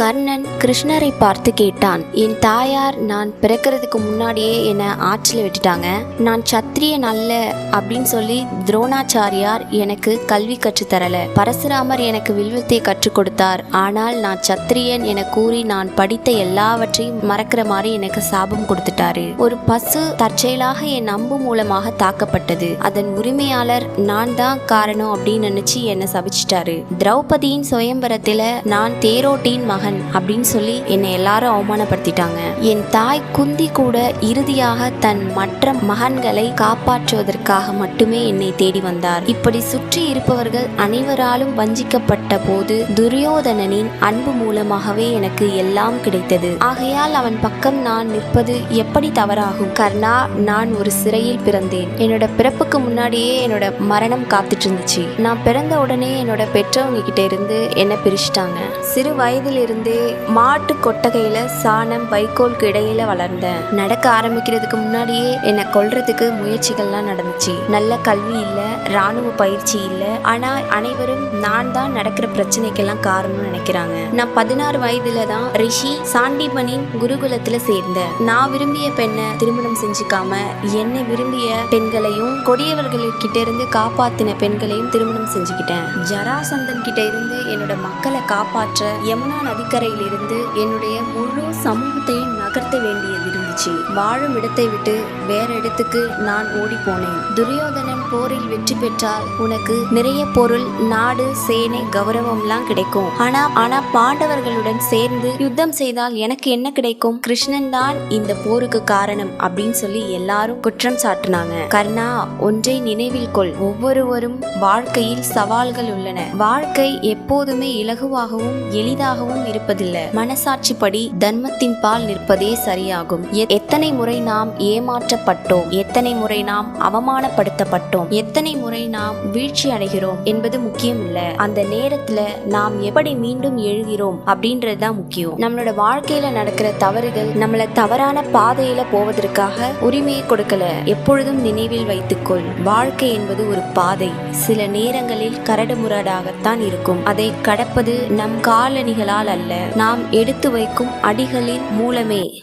கர்ணன் கிருஷ்ணரை பார்த்து கேட்டான் என் தாயார் நான் பிறக்கிறதுக்கு முன்னாடியே என்னை ஆற்றில் விட்டுட்டாங்க. நான் சத்திரியன் அல்ல அப்படின்னு சொல்லி துரோணாச்சாரியார் எனக்கு கல்வி கற்றுத்தரல பரசுராமர் எனக்கு வில்வித்தை கற்றுக் கொடுத்தார். ஆனால் நான் சத்திரியன் என கூறி நான் படித்த எல்லாவற்றையும் மறக்கிற மாதிரி எனக்கு சாபம் கொடுத்துட்டாரு. ஒரு பசு தற்செயலாக என் அம்பு மூலமாக தாக்கப்பட்டது. அதன் உரிமையாளர் நான் தான் காரணம் அப்படின்னு நினைச்சு என்னை சபிச்சிட்டாரு. திரௌபதியின் சுயம்பரத்தில் நான் தேரோட்டியின் மகன் அப்படின்னு சொல்லி என்னை எல்லாரும் அவமானப்படுத்திட்டாங்க. என் தாய் குந்தி கூட இறுதியாக தன் மற்ற மகன்களை காப்பாற்றுவதற்காக மட்டுமே என்னை தேடி வந்தார். இப்படி சுற்றி இருப்பவர்கள் அனைவராலும் வஞ்சிக்கப்பட்ட போது துரியோதனனின் அன்பு மூலமாகவே எனக்கு எல்லாம் கிடைத்தது. ஆகையால் அவன் பக்கம் நான் நிற்பது எப்படி தவறாகும்? கர்ணா நான் ஒரு சிறையில் பிறந்தேன். என்னோட பிறப்புக்கு முன்னாடியே என்னோட மரணம் காத்துட்டு இருந்துச்சு. நான் பிறந்த உடனே என்னோட பெற்றவங்க கிட்ட இருந்து என்னை பிரிச்சுட்டாங்க? சிறு வயதில் இருந்தே மாட்டு கொட்டகையில சாணம் வைக்கோலுக்கு இடையில வளர்ந்தேன் நடக்க ஆரம்பிக்கிறதுக்கு முன்னாடியே என்னை கொல்றதுக்கு முயற்சிகள்லாம் நடந்துச்சு. நல்ல கல்வி இல்ல ராணுவ பயிற்சி இல்ல. ஆனா அனைவரும் நான் தான் நடக்கிற பிரச்சனைக்கெல்லாம் காரணம்னு நினைக்கிறாங்க. நான் பதினாறு வயதுல தான் ரிஷி சாண்டிபனின் குருகுலத்துல சேர்ந்தேன். நான் விரும்பிய பெண்ணை திருமணம் செஞ்சுக்காம என்னை விரும்பிய பெண்களையும் கொடியவர்கள்கிட்ட இருந்து காப்பாத்தின பெண்களையும் திருமணம் செஞ்சுக்கிட்டேன். ஜராசந்தன் கிட்ட இருந்து என்னோட மக்களை காப்பாற்ற யமுனா நதி நதிக்கரையிலிருந்து என்னுடைய முழு சமூகத்தையும் நகர்த்த வேண்டியது இருந்துச்சு. வாழும் இடத்தை விட்டு வேற இடத்துக்கு நான் ஓடி போனேன் துரியோதனன் போரில் வெற்றி பெற்றால் உனக்கு நிறைய பொருள் நாடு சேனை கௌரவம்லாம் கிடைக்கும். ஆனா ஆனா பாண்டவர்களுடன் சேர்ந்து யுத்தம் செய்தால் எனக்கு என்ன கிடைக்கும்? கிருஷ்ணன் தான் இந்த போருக்கு காரணம் அப்படின்னு சொல்லி எல்லாரும் குற்றம் சாட்டினாங்க. கர்ணா ஒன்றை நினைவில் கொள். ஒவ்வொருவரும் வாழ்க்கையில் சவால்கள் உள்ளன. வாழ்க்கை எப்போதுமே இலகுவாகவும் எளிதாகவும் இருப்பதில்லை. மனசாட்சிப்படி தர்மத்தின் பால் நிற்பதே சரியாகும். எ- எத்தனை முறை நாம் ஏமாற்றப்பட்டோம் எத்தனை முறை நாம் அவமானப்படுத்தப்பட்டோம் எத்தனை முறை நாம் வீழ்ச்சி அடைகிறோம் என்பது முக்கியம் இல்ல அந்த நேரத்துல நாம் எப்படி மீண்டும் எழுகிறோம் அப்படின்றதுதான் முக்கியம். நம்மளோட வாழ்க்கையில நடக்கிற தவறுகள் நம்மள தவறான பாதையில போவதற்காக உரிமையை கொடுக்கல. எப்பொழுதும் நினைவில் வைத்துக்கொள். வாழ்க்கை என்பது ஒரு பாதை. சில நேரங்களில் கரடுமுரடாகத்தான் இருக்கும். அதை கடப்பது நம் காலணிகளால் அல்ல. நாம் எடுத்து வைக்கும் அடிகளின் மூலமே.